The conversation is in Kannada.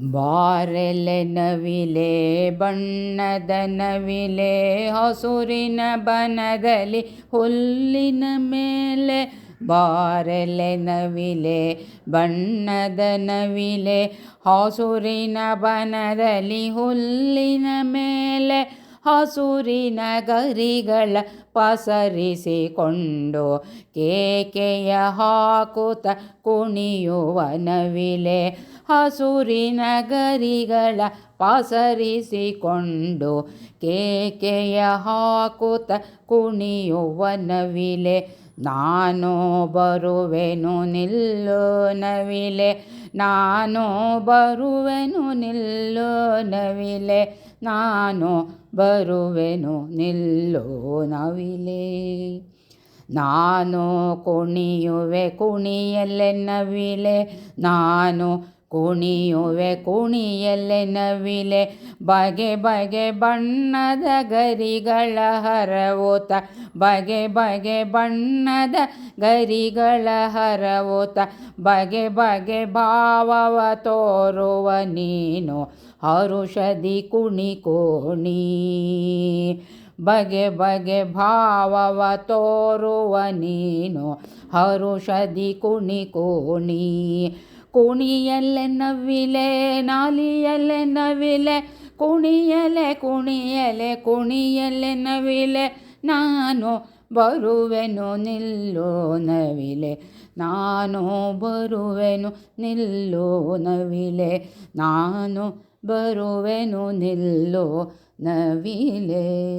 ಬಾರೆಲೆ ನವಿಲೆ, ಬಣ್ಣದ ನವಿಲೆ, ಹಸುರಿನ ಬನದಲ್ಲಿ, ಹುಲ್ಲಿನ ಮೇಲೆ. ಬಾರೆಲೆ ನವಿಲೆ, ಬಣ್ಣದ ನವಿಲೆ, ಹಸುರಿನ ಬನದಲ್ಲಿ, ಹುಲ್ಲಿನ ಮೇಲೆ. ಹಸುರಿನ ಗರಿಗಳ ಪಸರಿಸಿಕೊಂಡು ಕೇಕೆಯ ಹಾಕುತ್ತ ಕುಣಿಯುವ ನವಿಲೆ. ಹಸುರಿನ ನಗರಿಗಳ ಪಾಸರಿಸಿಕೊಂಡು ಕೇಕೆಯ ಹಾಕುತ್ತ ಕುಣಿಯುವ ನವಿಲೆ, ನಾನು ಬರುವೆನು, ನಿಲ್ಲು ನವಿಲೆ, ನಾನು ಬರುವೆನು, ನಿಲ್ಲು ನವಿಲೆ, ನಾನು ಬರುವೆನು, ನಿಲ್ಲು ನವಿಲೆ. ನಾನು ಕುಣಿಯುವೆ, ಕುಣಿಯಲ್ಲೆ ನವಿಲೆ, ನಾನು ಕುಣಿಯುವೆ, ಕುಣಿಯಲೆ ನವಿಲೆ, ಬಗೆ ಬಗೆ ಬಣ್ಣದ ಗರಿಗಳ ಹರವೋತ, ಬಗೆ ಬಗೆ ಬಣ್ಣದ ಗರಿಗಳ ಹರವೋತ, ಬಗೆ ಬಗೆ ಭಾವವ ತೋರುವ ನೀನು, ಹರುಷದಿ ಕುಣಿಕೋಣಿ ಬಗೆ ಬಗೆ ಭಾವವ ತೋರುವ ನೀನು ಕುಣಿ ಕುಣಿಕೋಣಿ ಕುಣಿಯಲೆ ನವಿಲೆ നാലിയല്ലെ ನವಿಲೆ ಕುಣಿಯಲೆ ಕುಣಿಯಲೆ ಕುಣಿಯಲೆ ನವಿಲೆ. ನಾನು ಬರುವೆನು, ನಿಲ್ಲೋ ನವಿಲೆ. ನಾನು ಬರುವೆನು, ನಿಲ್ಲೋ ನವಿಲೆ. ನಾನು ಬರುವೆನು, ನಿಲ್ಲೋ ನವಿಲೆ.